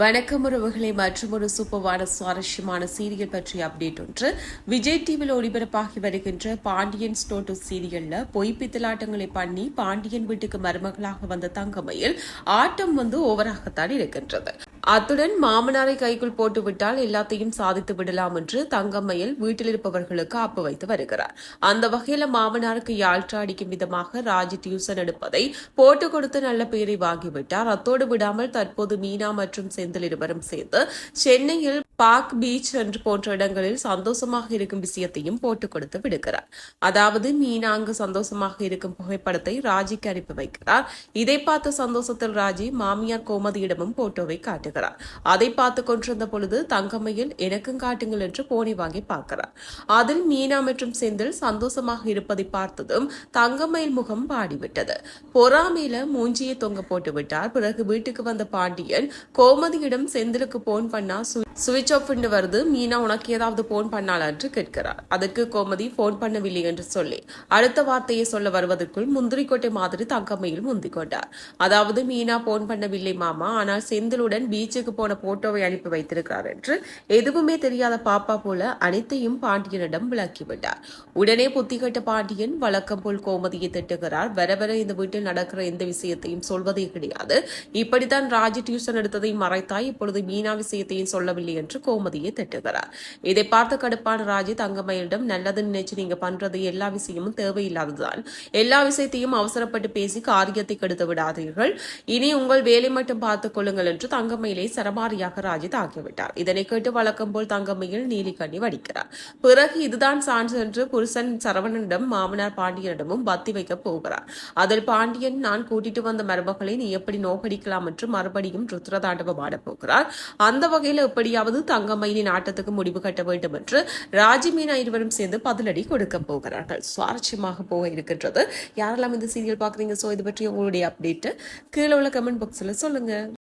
வணக்கம் உறவுகளை மற்றும் ஒரு சூப்பர்வான சுவாரஸ்யமான சீரியல் பற்றிய அப்டேட் ஒன்று. விஜய் டிவியில் ஒளிபரப்பாகி வருகின்ற பாண்டியன் ஸ்டோட்டு சீரியல்ல பொய் பித்தலாட்டங்களை பண்ணி பாண்டியன் வீட்டுக்கு மருமகளாக வந்த தங்கமையில் ஆட்டம் வந்து ஓவராகத்தான் இருக்கின்றது. அத்துடன் மாமனாரை கைக்குள் போட்டுவிட்டால் எல்லாத்தையும் சாதித்து விடலாம் என்று தங்கம்மையில் வீட்டில் இருப்பவர்களுக்கு அப்பு வைத்து வருகிறார். அந்த வகையில மாமனாருக்கு யாழ்ச்சா அடிக்கும் விதமாக ராஜி டியூசன் எடுப்பதை போட்டு கொடுத்து நல்ல பெயரை வாங்கிவிட்டார். அத்தோடு விடாமல் தற்போது மீனா மற்றும் செந்தில் இருவரும் சேர்ந்து சென்னையில் பார்க் பீச் என்று போன்ற இடங்களில் சந்தோஷமாக இருக்கும் விஷயத்தையும் போட்டு கொடுத்து விடுக்கிறார் அதாவது மீனா அங்கு சந்தோஷமாக இருக்கும் புகைப்படத்தை ராஜிக்கு அனுப்பி வைக்கிறார். இதை பார்த்த சந்தோஷத்தில் ராஜி மாமியார் கோமதியிடமும் போட்டோவை காட்டுகிறார். அதை பார்த்து கொண்டிருந்த பொழுது தங்கம்மையில் எனக்கும் காட்டுங்கள் என்று போனி வாங்கி பார்க்கிறார். அதில் மீனா மற்றும் செந்தில் சந்தோஷமாக இருப்பதை பார்த்ததும் தங்கம்மையில் முகம் பாடிவிட்டது. பொறாமையில மூஞ்சியை தொங்க போட்டு விட்டார் பிறகு வீட்டுக்கு வந்த பாண்டியன் கோமதியிடம் செந்திலுக்கு போன் பண்ணா சுவிட்ச் ஆஃப் வருது. மீனா உனக்கு ஏதாவது போன் பண்ணாளா என்று கேட்கிறார். அதற்கு கோமதி போன் பண்ணவில்லை என்று சொல்லி அடுத்த வார்த்தையை சொல்ல வருவதற்குள் முந்திரிக்கோட்டை மாதிரி தங்கம்மையில் முந்திக் கொண்டார். அதாவது மீனா போன் பண்ணவில்லை மாமா ஆனால் செந்திலுடன் பீச்சுக்கு போன போட்டோவை அனுப்பி வைத்திருக்கிறார் என்று எதுவுமே தெரியாத பாப்பா போல அனைத்தையும் பாண்டியனிடம் விளக்கிவிட்டார் உடனே புத்தி கட்ட பாண்டியன் வழக்கம் போல் கோமதியை திட்டுகிறார். வர வர இந்த வீட்டில் நடக்கிற எந்த விஷயத்தையும் சொல்வதே கிடையாது. இப்படித்தான் ராஜி டியூஷன் எடுத்ததை மறைத்தாய். இப்பொழுது மீனா விஷயத்தையும் சொல்லவில்லை என்று என்று கோமதியை திட்டுகிறார். இதை பார்த்த கடுப்பான ராஜி தங்கமயிலிடம் நல்லது நினைச்சு நீங்க பண்றது எல்லா விஷயமும் தேவையில்லாததுதான். எல்லா விஷயத்தையும் அவசரப்பட்டு பேசி காரியத்தை கெடுத்து விடாதீர்கள். இனி உங்கள் வேலை மட்டும் பார்த்துக் கொள்ளுங்கள் என்று தங்கமயிலை சரமாரியாக ராஜி தாக்கிவிட்டார் இதனை கேட்டு வழக்கம் போல் தங்கமயில் நீலிக்கண்ணி வடிக்கிறார். பிறகு இதுதான் சான்று என்று புருஷன் சரவணனிடம் மாமனார் பாண்டியனிடமும் பத்தி வைக்க போகிறார். அதில் பாண்டியன் நான் கூட்டிட்டு வந்த மருமகளை நீ எப்படி நோக்கடிக்கலாம்? என்று மறுபடியும் ருத்ரதாண்டவம் ஆடப் போகிறார். அந்த வகையில் எப்படியாவது தங்கமயிலின் ஆட்டத்துக்கு முடிவு கட்ட வேண்டும் என்று ராஜி மீனா இருவரும் சேர்ந்து பதிலடி கொடுக்க போகிறார்கள். சுவாரஸ்யமாக போக இருக்கின்றது. யாரெல்லாம் இந்த சீரியல் பார்க்குறீங்க? ஸோ இது பற்றி உங்களுடைய அப்டேட்டு கீழே உள்ள கமெண்ட் பாக்ஸில் சொல்லுங்க.